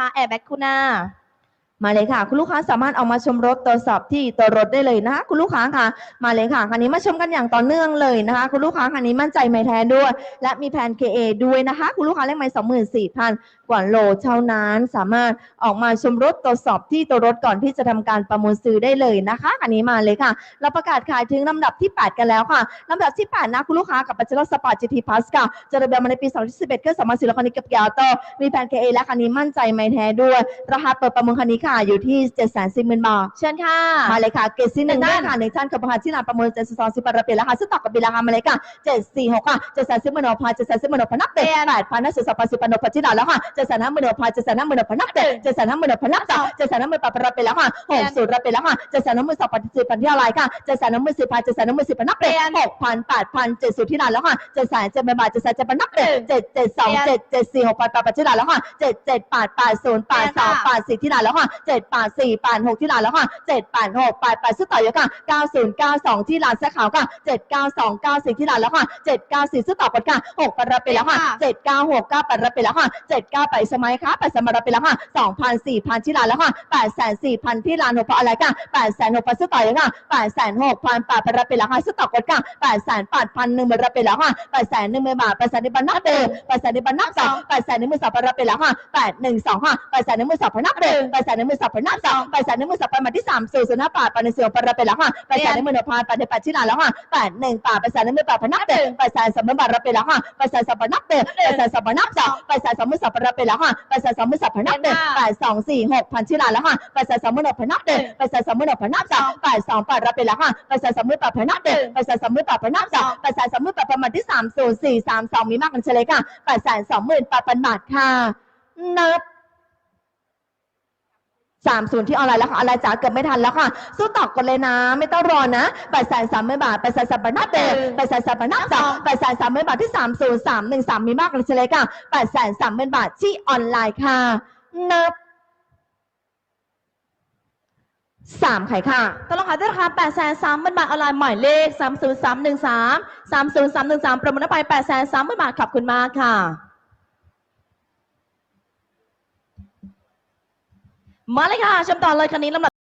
คะแอร์แบ็กคูน่า มาเลยค่ะ คุณลูกค้าสามารถเอามาชมรถตรวจสอบที่ตัวรถได้เลยนะคะคุณลูกค้าค่ะ มาเลยค่ะคันนี้มาชมกันอย่างต่อเนื่องเลยนะคะ คุณลูกค้าคันนี้มั่นใจไม่แท้ด้วย และมีแผน KA ด้วยนะคะ คุณลูกค้าเลขไม้สองหมื่นสี่พันกว่าโลเท่านั้นสามารถออกมาชมรถตรวจสอบที่ตัวรถก่อนที่จะทำการประมูลซื้อได้เลยนะคะคันนี้มาเลยค่ะเราประกาศขายถึงลำดับที่ 8 กันแล้วค่ะลำดับที่ 8 นะคุณลูกค้ากับปัจจุบันสปอร์ต GT Plus ค่ะจะระเบียบมาในปี 2011เครื่องสามารถซื้อรถคันนี้กับยาวโตมีแผน KA และคันนี้มั่นใจไม่แท้ด้วยราคาเปิดประมูลคันนี้ค่ะอยู่ที่7 4 0 0 0 0บาท เชิญค่ะ มาเลยค่ะ เกรดซีหนึ่งหนึ่ได้งด้านค่ะหนึ่งท่านกับประธานที่ลานประมูลเจ็ดสองสิบแปดระเบียบราคาซึ่งต่อกับบิลราคามาเลยค่ะเจ็ดสี่หกค่ะเจ็ดแสนสิบหมื่นหกพันเจ็ดแสนสิบหมื่นหกพันนับเตะแปดพันนักศึกษาปันสิบพันหกพันที่ลานแล้วค่ะเจ็ดแสนห้าหมื่นหกพันเจ็ดแสนห้าหมื่นหกพันนับเตะเจ็ดแสนห้าหมื่นหกพันนับสองเจ็ดแสนห้าหมื่นแปดพันระเบียบแล้วค่ะหกศูนย์ระเบียบแล้วค่ะเจ็ดแสนห้าหมื่นสองพันสิบพันที่อะไรค่ะเจ็ดแสนห้าหมื่นสิบพันเจ็ดแสนห้าหมื่นสิบพันนับเตะหกพันแปดพันเจ็ดศูนย์ที่ลานแล้วค่ะเจ็ดแสนเจ็ดพันบาทเจ็ดแสนเจ็ดพันนับเตะเจ็ดเจ็ดสองเจ็ดเจ็ดสี่หกพันแปดพันที่ลานแล้วค่ะเจ็ดเจ็ดแปดแปดศูนย์แปดสองแปดสี่ที่ลานแล้วค่ะ784 86 ที่ร้านแล้วค่ะ 786 88ซื้อต่อเยอะค่ะ 9092 ที่ร้านเสื้อขาวค่ะ 792 94 ที่ร้านแล้วค่ะ 794ซื้อต่อกดค่ะ 6ปรับไปแล้วค่ะ 796 9ปรับไปแล้วค่ะ 79ไปสมัยค่ะไปสมัยรับไปแล้วค่ะ2,000 4,000 ที่ร้านแล้วค่ะ8,400 ที่ร้านหกพออะไรค่ะ8,600ซื้อต่อเยอะค่ะ8,600 8ปรับไปแล้วค่ะซื้อต่อกดค่ะ8,800 1 10,000รับไปแล้วค่ะ8,100,000บาท8,100,000บาทเดิม8,100,000บาท8,100,000บาทรับไปแล้วค่ะ8,12ค่ะ8,100,000บาทนับเดิม8,100,000มือสับไปหน้าสองไปสันในมือสับไปมาที่สามสู่สุนาป่าปานเสียวปาระไปหลังห่างไปสันในมือนพานไปในปัจฉิลาหลังห่างปหนึ่งป่าไปสันในมือป่าพนักเดินไปสันสัมบัติระไปหลังห่างไปสันสัมบัติเดินไปสันสัมบัติสองไปสันสามมือสับระไปหลังห่างไปสันสามมือสับพนักเดินไปสองสี่หกพันชิลาหลังห่าไปสันสามมือนพนักเดินไปสันสามมือนพนักสองไปสองป่าระไปหลังห่างไปสันสามมือป่าพนักเดินไปสันสามมือป่าพนักสองไปสันสามมือป่าประมาที่สามศูนสี่สามสองมีมากกันเฉลยค่ะแปดแนสองหมื่นแปดพันบาทค่ะนับ สามศูนย์ที่ออนไลน์แล้วค่ะออนไลน์จ๋าเกือบไม่ทันแล้วค่ะ สู้ต่อกันเลยนะ ไม่ต้องรอนะแปดแสนสามหมื่นบาทแปดแสนสามพันนับเดิมแปดแสนสามพันนับสองแปดแสนสามหมื่นบาทที่สามศูนย์สามหนึ่งสามมีมากเลยเฉลยค่ะแปดแสนสามหมื่นบาทที่ออนไลน์ค่ะ นับสามไข่ค่ะตลอดขายด้วยราคา8 3 0 0 0 0 บาทออนไลน์หมายเลข 30313 30313 ประมูลไป8 3 0 0 0 0 บาท ขอบคุณมากค่ะ มาเลยค่ะชมต่อเลยคันนี้ลำดับ